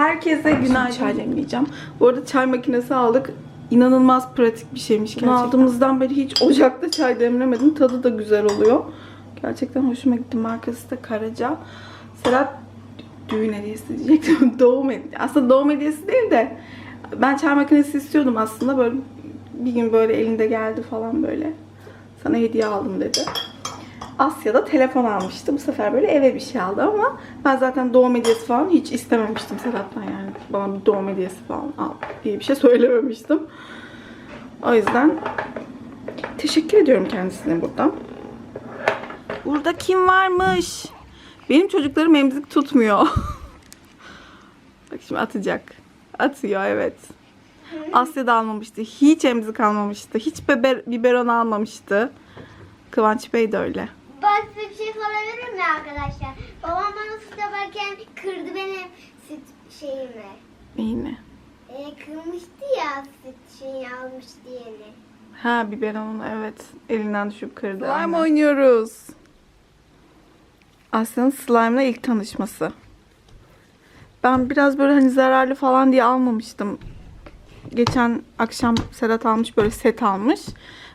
Herkese günaydın. Çay demleyeceğim. Bu arada çay makinesi aldık. İnanılmaz pratik bir şeymiş gerçekten. Bunu aldığımızdan beri hiç ocakta çay demlemedim. Tadı da güzel oluyor. Gerçekten hoşuma gitti. Markası da Karaca. Serhat düğün hediyesi diyecektim. doğum hediyesi. Aslında doğum hediyesi değil de ben çay makinesi istiyordum aslında. Böyle bir gün böyle elinde geldi falan böyle. Sana hediye aldım dedi. Asya'da telefon almıştı. Bu sefer böyle eve bir şey aldı ama ben zaten doğum hediyesi falan hiç istememiştim Sedat'tan yani. Bana bir doğum hediyesi falan al diye bir şey söylememiştim. O yüzden teşekkür ediyorum kendisine buradan. Burada kim varmış? Benim çocuklarım emzik tutmuyor. Bak şimdi atacak. Atıyor evet. Asya da almamıştı. Hiç emzik almamıştı. Hiç biber, biberon almamıştı. Kıvanç Bey de öyle. Şey sorabilir mi arkadaşlar? Babam bana süt yaparken kırdı benim süt şeyimi. Yine. E, kırmıştı ya süt şeyini almış diyeni. Ha biberonunu evet. Elinden düşüp kırdı. Slime oynuyoruz. Asya'nın slime'la ilk tanışması. Ben biraz böyle hani zararlı falan diye almamıştım. Geçen akşam Sedat almış böyle set almış.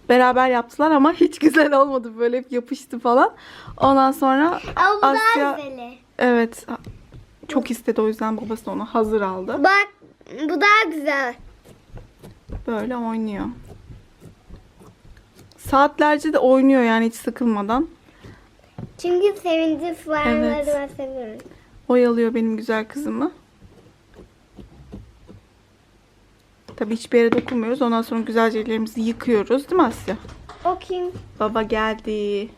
Beraber yaptılar ama hiç güzel olmadı. Böyle hep yapıştı falan. Ondan sonra Ama bu Asya güzeli. evet çok istedi o yüzden babası onu hazır aldı. Bak bu daha güzel. Böyle oynuyor. Saatlerce de oynuyor yani hiç sıkılmadan. Çünkü sevinci slime'ları Evet. ben seviyorum. Oyalıyor benim güzel kızımı. Tabii hiçbir yere dokunmuyoruz. Ondan sonra güzelce ellerimizi yıkıyoruz. Değil mi Asya? O kim? Baba geldi.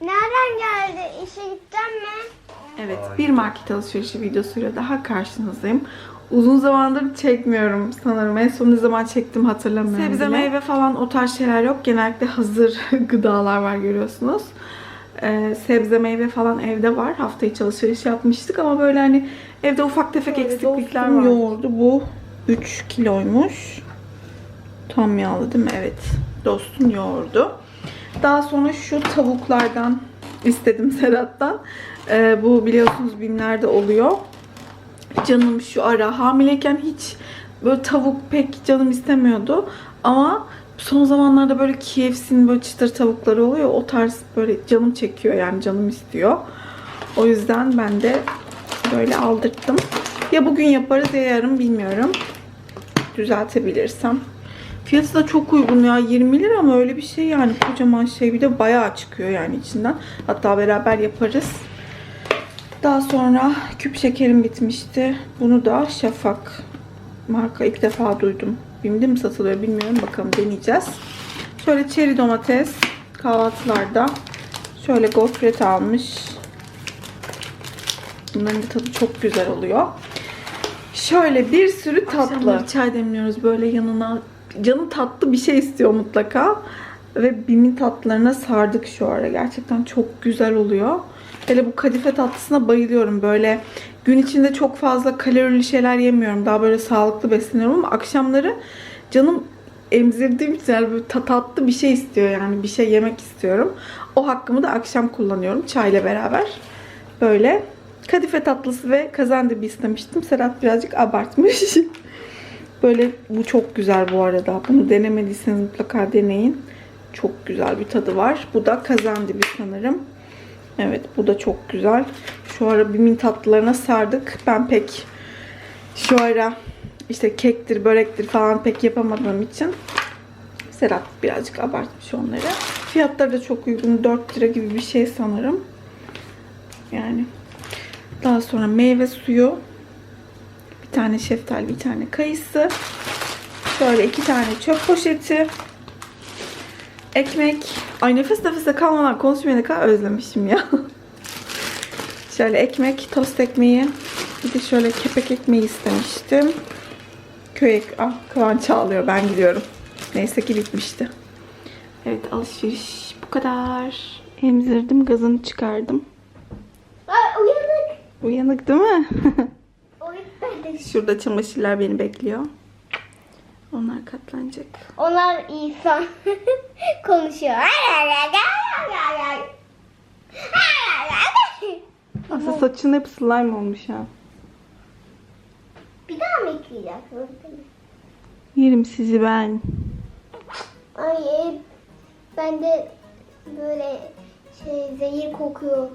Nereden geldi? İşe gideceğim mi? Evet bir market alışverişi videosuyla daha karşınızdayım. Uzun zamandır çekmiyorum sanırım. En son ne zaman çektim hatırlamıyorum Sebze bile. meyve falan o tarz şeyler yok. Genellikle hazır gıdalar var görüyorsunuz. Ee, sebze meyve falan evde var. Hafta içi alışveriş yapmıştık ama böyle hani evde ufak tefek Böyle eksiklikler var. Yoğurdu bu 3 kiloymuş. Tam yağlı değil mi? Evet. Dostun yoğurdu. Daha sonra şu tavuklardan istedim Serhat'tan. Ee, bu biliyorsunuz BİM'lerde oluyor. Canım şu ara hamileyken hiç böyle tavuk pek canım istemiyordu. Ama son zamanlarda böyle KFC'nin böyle çıtır tavukları oluyor. O tarz böyle canım çekiyor yani canım istiyor. O yüzden ben de böyle aldırttım. Ya bugün yaparız ya yarın bilmiyorum. Düzeltebilirsem. Fiyatı da çok uygun ya 20 lira ama öyle bir şey yani kocaman şey bir de bayağı çıkıyor yani içinden. Hatta beraber yaparız. Daha sonra küp şekerim bitmişti. Bunu da Şafak marka ilk defa duydum. Bim'de mi satılıyor bilmiyorum. Bakalım deneyeceğiz. Şöyle çeri domates kahvaltılarda. Şöyle gofret almış. Bunların tadı çok güzel oluyor. Şöyle bir sürü tatlı. çay demliyoruz böyle yanına. Canım tatlı bir şey istiyor mutlaka. Ve Bim'in tatlılarına sardık şu ara. Gerçekten çok güzel oluyor. Hele bu kadife tatlısına bayılıyorum. Böyle gün içinde çok fazla kalorili şeyler yemiyorum. Daha böyle sağlıklı besleniyorum ama akşamları canım emzirdiğim için yani böyle ta- tatlı bir şey istiyor yani bir şey yemek istiyorum. O hakkımı da akşam kullanıyorum çayla beraber. Böyle kadife tatlısı ve kazandibi istemiştim. Serhat birazcık abartmış. Böyle bu çok güzel bu arada. Bunu denemediyseniz mutlaka deneyin. Çok güzel bir tadı var. Bu da kazandibi sanırım. Evet bu da çok güzel. Şu ara bimin tatlılarına sardık. Ben pek şu ara işte kektir, börektir falan pek yapamadığım için Serap birazcık abartmış onları. Fiyatları da çok uygun. 4 lira gibi bir şey sanırım. Yani daha sonra meyve suyu. Bir tane şeftali, bir tane kayısı. Şöyle iki tane çöp poşeti. Ekmek. Ay nefes nefese kalmadan konuşmayı ne kadar özlemişim ya. şöyle ekmek, tost ekmeği. Bir de şöyle kepek ekmeği istemiştim. Köy. Ah Kıvanç ağlıyor ben gidiyorum. Neyse ki bitmişti. Evet alışveriş bu kadar. Emzirdim gazını çıkardım. Ay uyanık. Değil mi? Şurada çamaşırlar beni bekliyor. Onlar katlanacak. Onlar insan konuşuyor. Aslında saçın hep slime olmuş ha. yiyeceksiniz değil mi? Yerim sizi ben. Ay ben de böyle şey zehir kokuyor.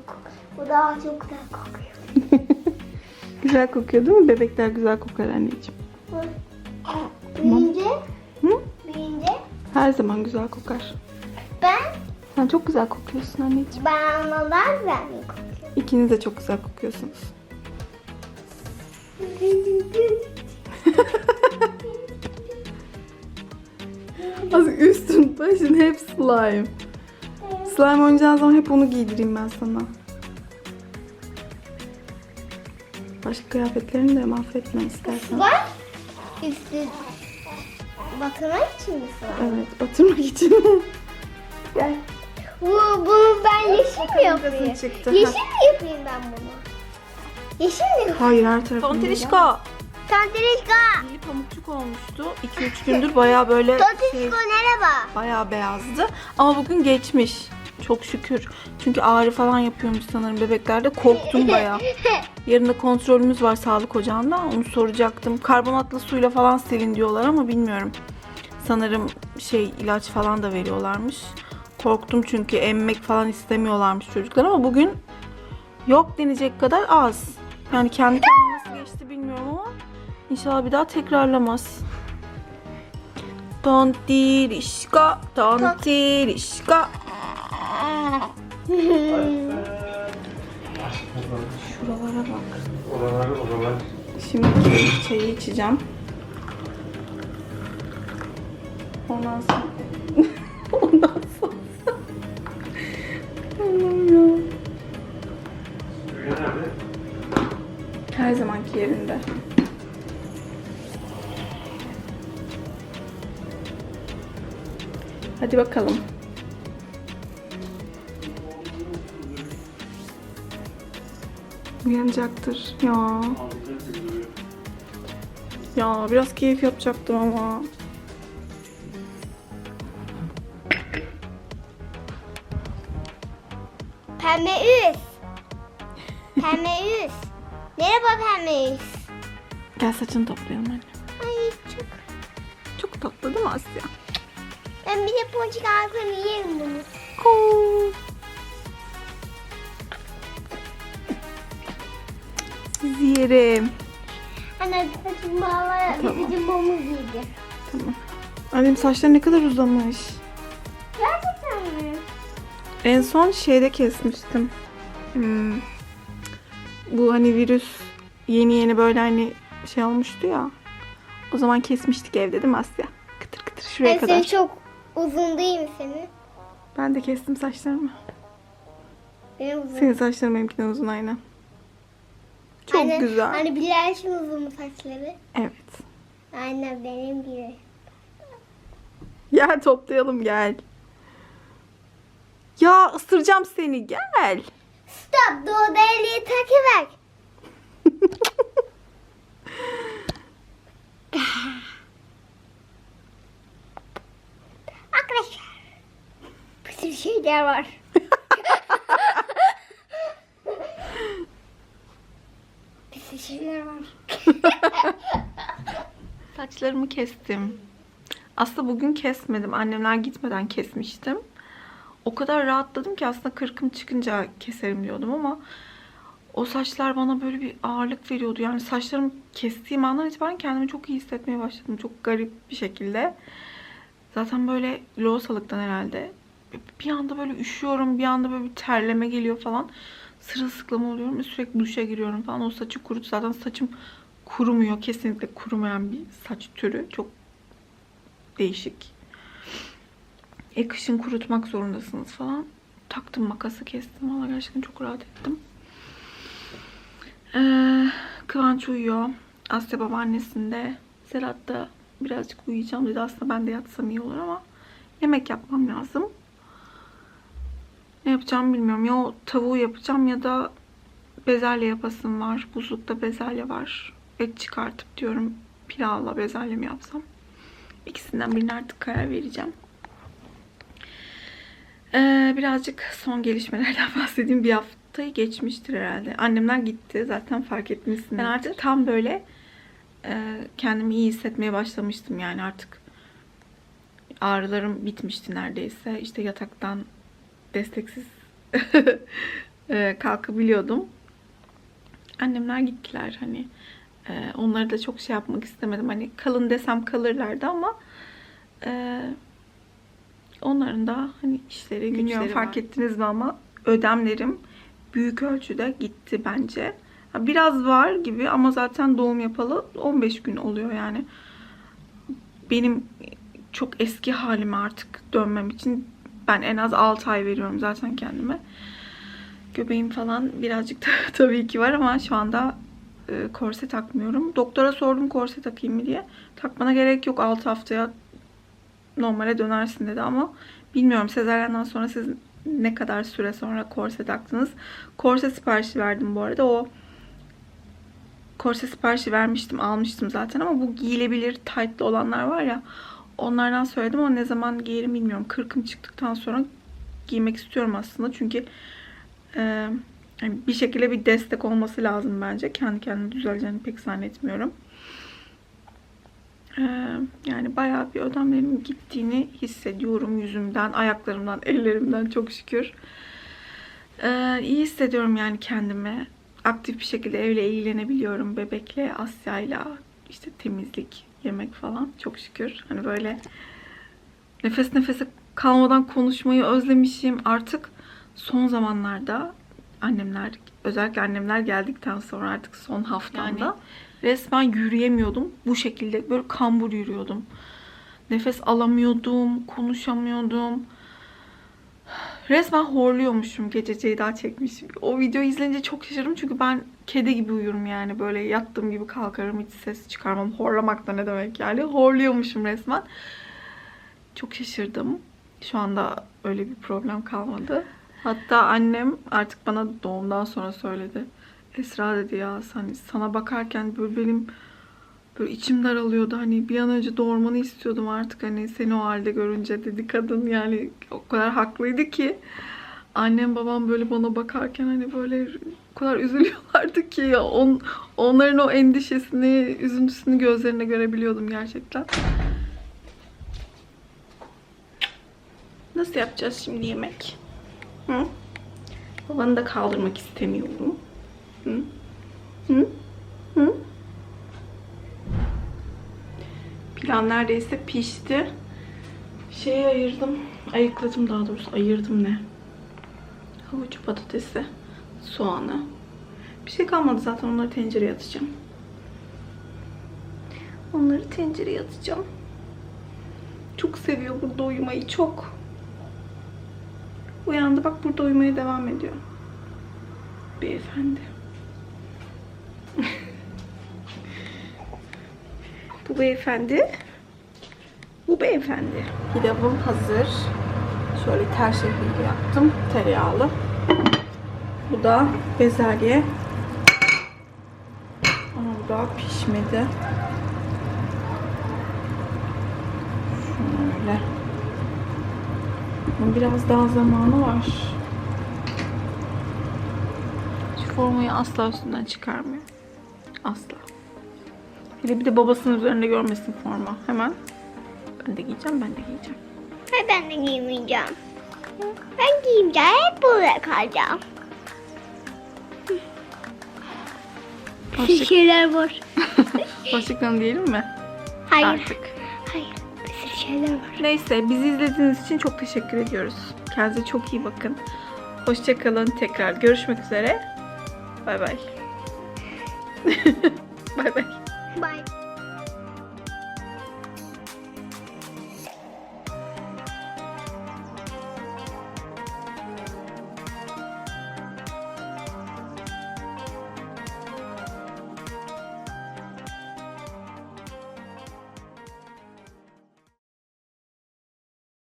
Bu daha çok güzel kokuyor. Güzel kokuyor değil mi? Bebekler güzel kokar anneciğim. Büyüyünce, Hı? büyüyünce Her zaman güzel kokar. ben Sen çok güzel kokuyorsun anneciğim. mi kokuyorum? İkiniz de çok güzel kokuyorsunuz. Az üstün başın hep slime. Slime oynayacağın zaman hep onu giydireyim ben sana. Başka kıyafetlerini de mahvetme istersen. Var. Üstü batırmak için mi sıra? Evet, batırmak için. Gel. Bu, bunu ben yeşil mi yapayım? çıktı. Yeşil mi yapayım ben bunu? Yeşil mi? Hayır her tarafını. Tontilişko. Tontilişko. Dili pamukçuk olmuştu. 2-3 gündür baya böyle şey, Tontilişko merhaba. bayağı beyazdı. Ama bugün geçmiş. Çok şükür. Çünkü ağrı falan yapıyormuş sanırım bebeklerde. Korktum bayağı. Yarın da kontrolümüz var sağlık ocağında. Onu soracaktım. Karbonatlı suyla falan silin diyorlar ama bilmiyorum. Sanırım şey ilaç falan da veriyorlarmış. Korktum çünkü emmek falan istemiyorlarmış çocuklar ama bugün yok denecek kadar az. Yani kendi kendine nasıl geçti bilmiyorum ama inşallah bir daha tekrarlamaz. Tontirişka, tontirişka. Şuralara bak. Oralar, oralar. Şimdi çayı içeceğim. Ondan sonra... Ondan sonra... Allah'ım ya. Her zamanki yerinde. Hadi bakalım. Uyanacaktır. Ya. Ya biraz keyif yapacaktım ama. Pembe üst. Pembe üst. Merhaba pembe üst. Gel saçını toplayalım anne. Ay çok. Çok tatlı değil mi Asya? Ben bir de ponçik ağzını yerim bunu. Koo. Sizi yerim. Anne saçım bağla. Tamam. Saçım bomuz giydi. Tamam. Annem saçları ne kadar uzamış. Gerçekten mi? En son şeyde kesmiştim. Hmm. Bu hani virüs yeni yeni böyle hani şey olmuştu ya. O zaman kesmiştik evde değil mi Asya? Kıtır kıtır şuraya Ben kadar. senin çok uzun değil mi senin? Ben de kestim saçlarımı. Benim uzun. Senin saçların benimkinden uzun aynen. Çok Anne- güzel. Hani Bilal'in uzun mu saçları? Evet. Aynen benim gibi. Gel toplayalım gel. Ya ısıracağım seni gel. Stop. Doğu deliği takıver. Arkadaşlar. Bir sürü şeyler var. bir sürü şeyler var. Saçlarımı kestim. Aslında bugün kesmedim. Annemler gitmeden kesmiştim. O kadar rahatladım ki aslında kırkım çıkınca keserim diyordum ama o saçlar bana böyle bir ağırlık veriyordu. Yani saçlarımı kestiğim andan itibaren kendimi çok iyi hissetmeye başladım. Çok garip bir şekilde. Zaten böyle loğusalıktan herhalde. Bir anda böyle üşüyorum. Bir anda böyle bir terleme geliyor falan. Sırılsıklam oluyorum sürekli duşa giriyorum falan. O saçı kurut. Zaten saçım kurumuyor. Kesinlikle kurumayan bir saç türü. Çok değişik. E kışın kurutmak zorundasınız falan. Taktım makası kestim. Valla gerçekten çok rahat ettim. Ee, Kıvanç uyuyor. Asya babaannesinde. Serhat da birazcık uyuyacağım dedi. Aslında ben de yatsam iyi olur ama yemek yapmam lazım. Ne yapacağımı bilmiyorum. Ya o tavuğu yapacağım ya da bezelye yapasım var. Buzlukta bezelye var. Et çıkartıp diyorum pilavla bezelye mi yapsam. İkisinden birine artık karar vereceğim. Ee, birazcık son gelişmelerden bahsedeyim. Bir haftayı geçmiştir herhalde. Annemler gitti. Zaten fark etmişsiniz. Ben artık tam böyle e, kendimi iyi hissetmeye başlamıştım yani artık ağrılarım bitmişti neredeyse. İşte yataktan desteksiz e, kalkabiliyordum. Annemler gittiler hani e, onları da çok şey yapmak istemedim. Hani kalın desem kalırlardı ama e, onların da hani işleri güçleri fark ettiniz mi ama ödemlerim büyük ölçüde gitti bence. Biraz var gibi ama zaten doğum yapalı 15 gün oluyor yani. Benim çok eski halime artık dönmem için ben en az 6 ay veriyorum zaten kendime. Göbeğim falan birazcık da tabii ki var ama şu anda e, korse takmıyorum. Doktora sordum korse takayım mı diye. Takmana gerek yok 6 haftaya normale dönersin dedi ama bilmiyorum sezaryenden sonra siz ne kadar süre sonra korse taktınız. Korse siparişi verdim bu arada. O korse siparişi vermiştim, almıştım zaten ama bu giyilebilir tight'lı olanlar var ya onlardan söyledim ama ne zaman giyerim bilmiyorum. Kırkım çıktıktan sonra giymek istiyorum aslında. Çünkü e, yani bir şekilde bir destek olması lazım bence. Kendi kendine düzeleceğini pek zannetmiyorum. E, yani bayağı bir ödemlerimin gittiğini hissediyorum yüzümden, ayaklarımdan, ellerimden çok şükür. E, iyi hissediyorum yani kendimi. Aktif bir şekilde evle ilgilenebiliyorum. Bebekle, Asya'yla, işte temizlik, yemek falan çok şükür. Hani böyle nefes nefese kalmadan konuşmayı özlemişim. Artık son zamanlarda annemler özellikle annemler geldikten sonra artık son haftamda resmen yürüyemiyordum. Bu şekilde böyle kambur yürüyordum. Nefes alamıyordum, konuşamıyordum. Resmen horluyormuşum gece Ceyda çekmiş. O videoyu izleyince çok şaşırdım çünkü ben kedi gibi uyurum yani. Böyle yattığım gibi kalkarım hiç ses çıkarmam. Horlamak da ne demek yani. Horluyormuşum resmen. Çok şaşırdım. Şu anda öyle bir problem kalmadı. Hatta annem artık bana doğumdan sonra söyledi. Esra dedi ya hani sana bakarken böyle benim böyle içim daralıyordu. Hani bir an önce doğurmanı istiyordum artık hani seni o halde görünce dedi kadın. Yani o kadar haklıydı ki. Annem babam böyle bana bakarken hani böyle o kadar üzülüyorlardı ki ya on, onların o endişesini, üzüntüsünü gözlerine görebiliyordum gerçekten. Nasıl yapacağız şimdi yemek? Hı? Babanı da kaldırmak istemiyorum. Hı? Hı? Hı? Pilav neredeyse pişti. Şeyi ayırdım. Ayıkladım daha doğrusu. Ayırdım ne? Havuç patatesi, soğanı. Bir şey kalmadı zaten onları tencereye atacağım. Onları tencereye atacağım. Çok seviyor burada uyumayı çok. Uyandı bak burada uyumaya devam ediyor. Beyefendi. Bu beyefendi. Bu beyefendi. Pilavım hazır. Şöyle ter şeklinde yaptım. Tereyağlı. Bu da bezelye. Ama bu daha pişmedi. Bunun Biraz daha zamanı var. Şu formayı asla üstünden çıkarmıyor. Asla. Bir de bir de babasının üzerinde görmesin forma. Hemen. Ben de giyeceğim, ben de giyeceğim. Hayır ben de giymeyeceğim. Ben giymeyeceğim. Hep burada kalacağım. Bir Hoşça, şeyler var. hoşçakalın diyelim mi? Hayır. Artık. Hayır. Şeyler var. Neyse, bizi izlediğiniz için çok teşekkür ediyoruz. Kendinize çok iyi bakın. Hoşçakalın. Tekrar görüşmek üzere. Bay bay. bay bay.